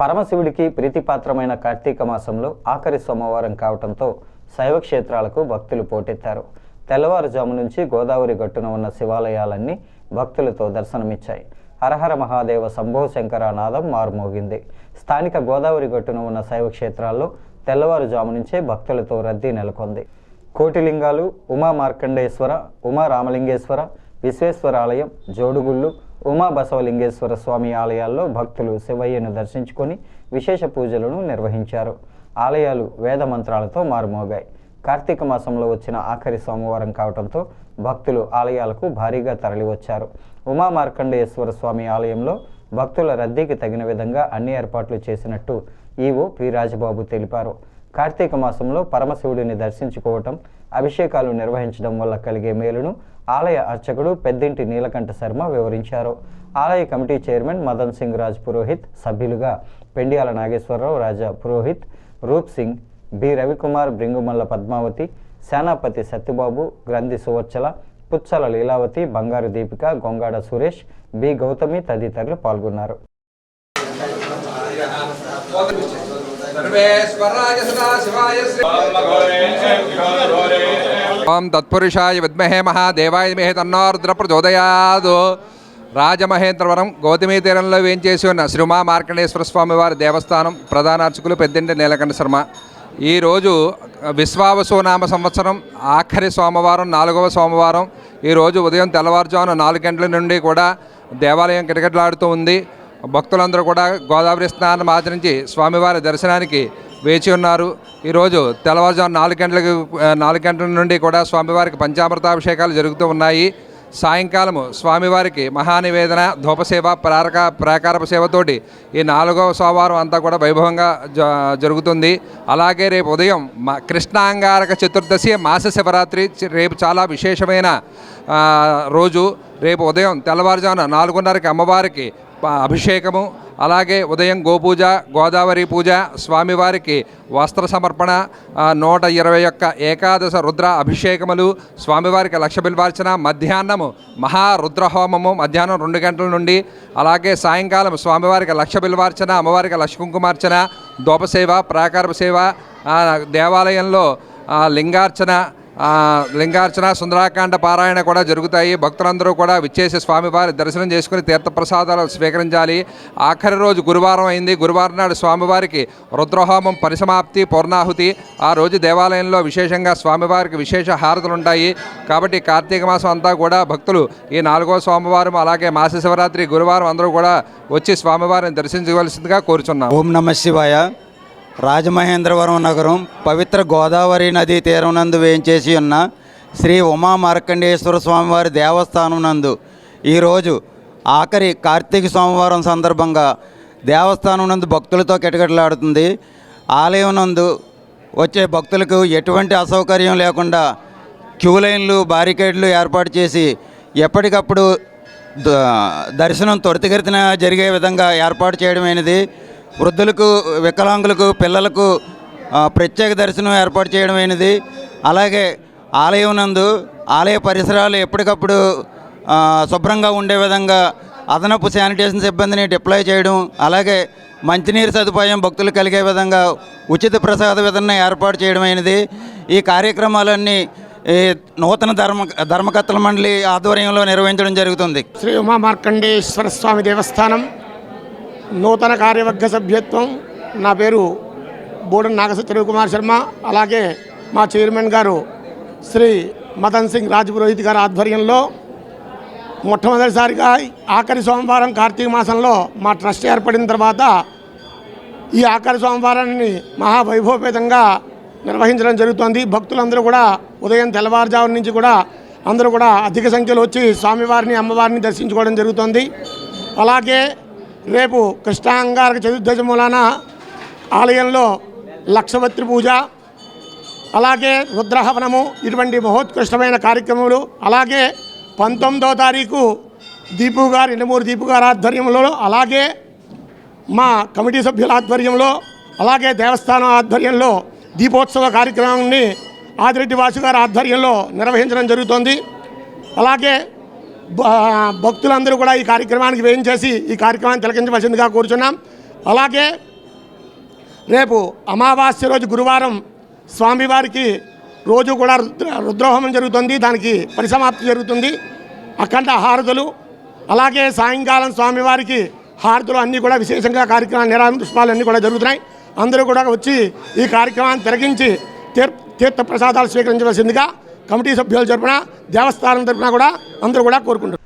పరమశివుడికి ప్రీతిపాత్రమైన కార్తీక మాసంలో ఆఖరి సోమవారం కావటంతో శైవ క్షేత్రాలకు భక్తులు పోటెత్తారు. తెల్లవారుజాము నుంచి గోదావరి గట్టున ఉన్న శివాలయాలన్నీ భక్తులతో దర్శనమిచ్చాయి. హరహర మహాదేవ శంభో శంకరానాదం మారుమోగింది. స్థానిక గోదావరి గట్టున ఉన్న శైవ క్షేత్రాల్లో తెల్లవారుజాము నుంచే భక్తులతో రద్దీ నెలకొంది. కోటిలింగాలు ఉమా మార్కండేశ్వర ఉమా రామలింగేశ్వర విశ్వేశ్వర ఆలయం జోడుగుళ్ళు ఉమా బసవలింగేశ్వర స్వామి ఆలయాల్లో భక్తులు శివయ్యను దర్శించుకొని విశేష పూజలను నిర్వహించారు. ఆలయాలు వేద మంత్రాలతో మారుమోగాయి. కార్తీక మాసంలో వచ్చిన ఆఖరి సోమవారం కావడంతో భక్తులు ఆలయాలకు భారీగా తరలివచ్చారు. ఉమా మార్కండేశ్వర స్వామి ఆలయంలో భక్తుల రద్దీకి తగిన విధంగా అన్ని ఏర్పాట్లు చేసినట్టు ఈవో పి రాజబాబు తెలిపారు. కార్తీక మాసంలో పరమశివుడిని దర్శించుకోవటం అభిషేకాలు నిర్వహించడం వల్ల కలిగే మేలును ఆలయ అర్చకుడు పెద్దింటి నీలకంఠ శర్మ వివరించారు. ఆలయ కమిటీ చైర్మన్ మదన్ సింగ్ రాజ్ పురోహిత్ సభ్యులుగా పెండియాల నాగేశ్వరరావు రాజా పురోహిత్ రూప్ సింగ్ బి. రవికుమార్ బ్రింగుమల్ల పద్మావతి సేనాపతి సత్యబాబు గ్రంథి సువర్చల పుచ్చల లీలావతి బంగారు దీపిక గొంగాడ సురేష్ బి. గౌతమి తదితరులు పాల్గొన్నారు. ఓం తత్పురుషాయ విద్మహే మహాదేవాయ మహే తన్నోర్ద్ర ప్రచోదయాదు రాజమహేంద్రవరం గౌతమీ తీరంలో వేంచేసి ఉన్న శ్రీమా మార్కండేశ్వర స్వామి వారి దేవస్థానం ప్రధాన అర్చకులు పెద్దింటి నీలకంఠ శర్మ. ఈరోజు విశ్వావసునామ సంవత్సరం ఆఖరి సోమవారం నాలుగవ సోమవారం. ఈరోజు ఉదయం తెల్లవారుజామున నాలుగు గంటల నుండి కూడా దేవాలయం కిటకిటలాడుతూ ఉంది. భక్తులందరూ కూడా గోదావరి స్నానం ఆచరించి స్వామివారి దర్శనానికి వేచి ఉన్నారు. ఈరోజు తెల్లవారుజాము నాలుగు గంటలకు నాలుగు గంటల నుండి కూడా స్వామివారికి పంచామృతాభిషేకాలు జరుగుతూ ఉన్నాయి. సాయంకాలము స్వామివారికి మహానివేదన ధూపసేవ ప్రారక ప్రాకారప సేవతోటి ఈ నాలుగవ సోమవారం అంతా కూడా వైభవంగా జ జరుగుతుంది. అలాగే రేపు ఉదయం మా కృష్ణాంగారక చతుర్దశి మాస శివరాత్రి రేపు చాలా విశేషమైన రోజు. రేపు ఉదయం తెల్లవారుజామున నాలుగున్నరకి అమ్మవారికి అభిషేకము అలాగే ఉదయం గోపూజ గోదావరి పూజ స్వామివారికి వస్త్ర సమర్పణ నూట ఇరవై ఒక్క ఏకాదశ రుద్ర అభిషేకములు స్వామివారికి లక్ష బిల్వార్చన మధ్యాహ్నము మహారుద్రహోమము మధ్యాహ్నం రెండు గంటల నుండి అలాగే సాయంకాలం స్వామివారికి లక్ష బిల్వార్చన అమ్మవారికి లక్ష కుంకుమార్చన దోపసేవ ప్రాకారపు సేవ దేవాలయంలో లింగార్చన లింగార్చన సుందరాకాండ పారాయణ కూడా జరుగుతాయి. భక్తులందరూ కూడా విచ్చేసి స్వామివారి దర్శనం చేసుకుని తీర్థప్రసాదాలు స్వీకరించాలి. ఆఖరి రోజు గురువారం అయింది. గురువారం నాడు స్వామివారికి రుద్రహోమం పరిసమాప్తి పూర్ణాహుతి. ఆ రోజు దేవాలయంలో విశేషంగా స్వామివారికి విశేష హారతులు ఉంటాయి. కాబట్టి కార్తీక మాసం అంతా కూడా భక్తులు ఈ నాలుగో సోమవారం అలాగే మాస శివరాత్రి గురువారం అందరూ కూడా వచ్చి స్వామివారిని దర్శించవలసిందిగా కోరుచున్నాం. ఓం నమ శివాయ. రాజమహేంద్రవరం నగరం పవిత్ర గోదావరి నదీ తీరం నందు వేయించేసి ఉన్న శ్రీ ఉమా మార్కండేశ్వర స్వామివారి దేవస్థానం నందు ఈరోజు ఆఖరి కార్తీక సోమవారం సందర్భంగా దేవస్థానం నందు భక్తులతో కిటకిటలాడుతుంది. ఆలయం నందు వచ్చే భక్తులకు ఎటువంటి అసౌకర్యం లేకుండా క్యూ లైన్లు బారికేడ్లు ఏర్పాటు చేసి ఎప్పటికప్పుడు దర్శనం త్వరితగతిన జరిగే విధంగా ఏర్పాటు చేయడమైనది. వృద్ధులకు వికలాంగులకు పిల్లలకు ప్రత్యేక దర్శనం ఏర్పాటు చేయడమైనది అలాగే ఆలయం నందు ఆలయ పరిసరాలు ఎప్పటికప్పుడు శుభ్రంగా ఉండే విధంగా అదనపు శానిటేషన్ సిబ్బందిని డిప్లాయ్ చేయడం అలాగే మంచినీరు సదుపాయం భక్తులు కలిగే విధంగా ఉచిత ప్రసాద విధానం ఏర్పాటు చేయడమైనది ఈ కార్యక్రమాలన్నీ ఈ నూతన ధర్మ ధర్మకర్తల మండలి ఆధ్వర్యంలో నిర్వహించడం జరుగుతుంది. శ్రీ ఉమా మార్కండేశ్వర స్వామి దేవస్థానం నూతన కార్యవర్గ సభ్యత్వం. నా పేరు బోడన్ నాగసత్య కుమార్ శర్మ. అలాగే మా చైర్మన్ గారు శ్రీ మదన్ సింగ్ రాజపురోహిత్ గారి ఆధ్వర్యంలో మొట్టమొదటిసారిగా ఆఖరి సోమవారం కార్తీక మాసంలో మా ట్రస్ట్ ఏర్పడిన తర్వాత ఈ ఆఖరి సోమవారాన్ని మహావైభవపేతంగా నిర్వహించడం జరుగుతోంది. భక్తులందరూ కూడా ఉదయం తెల్లవారుజాము నుంచి కూడా అందరూ కూడా అధిక సంఖ్యలో వచ్చి స్వామివారిని అమ్మవారిని దర్శించుకోవడం జరుగుతోంది. అలాగే రేపు కృష్ణాంగారక చతుర్దశ మూలాన ఆలయంలో లక్షవత్రి పూజ అలాగే రుద్రహవనము ఇటువంటి మహోత్కృష్టమైన కార్యక్రమాలు అలాగే పంతొమ్మిదవ తారీఖు దీపు గారు ఎండమూరి దీపు గారి ఆధ్వర్యంలో అలాగే మా కమిటీ సభ్యుల ఆధ్వర్యంలో అలాగే దేవస్థానం ఆధ్వర్యంలో దీపోత్సవ కార్యక్రమాన్ని ఆదిరెడ్డి వాసు గారి ఆధ్వర్యంలో నిర్వహించడం జరుగుతోంది. అలాగే భక్తులందరూ కూడా ఈ కార్యక్రమానికి వేయించేసి ఈ కార్యక్రమాన్ని తిలకించవలసిందిగా కోరుచున్నాం. అలాగే రేపు అమావాస్య రోజు గురువారం స్వామివారికి రోజు కూడా రుద్ర రుద్రోహమం జరుగుతుంది. దానికి పరిసమాప్తి జరుగుతుంది. అఖండ హారతులు. అలాగే సాయంకాలం స్వామివారికి హారతులు అన్నీ కూడా విశేషంగా కార్యక్రమాలు నిరామ పుష్పాలు అన్నీ కూడా జరుగుతున్నాయి. అందరూ కూడా వచ్చి ఈ కార్యక్రమాన్ని తిరగించి తీర్ తీర్థ ప్రసాదాలు స్వీకరించవలసిందిగా కమిటీ సభ్యుల తరపున దేవస్థానం తరపున కూడా అందరూ కూడా కోరుకుంటున్నారు.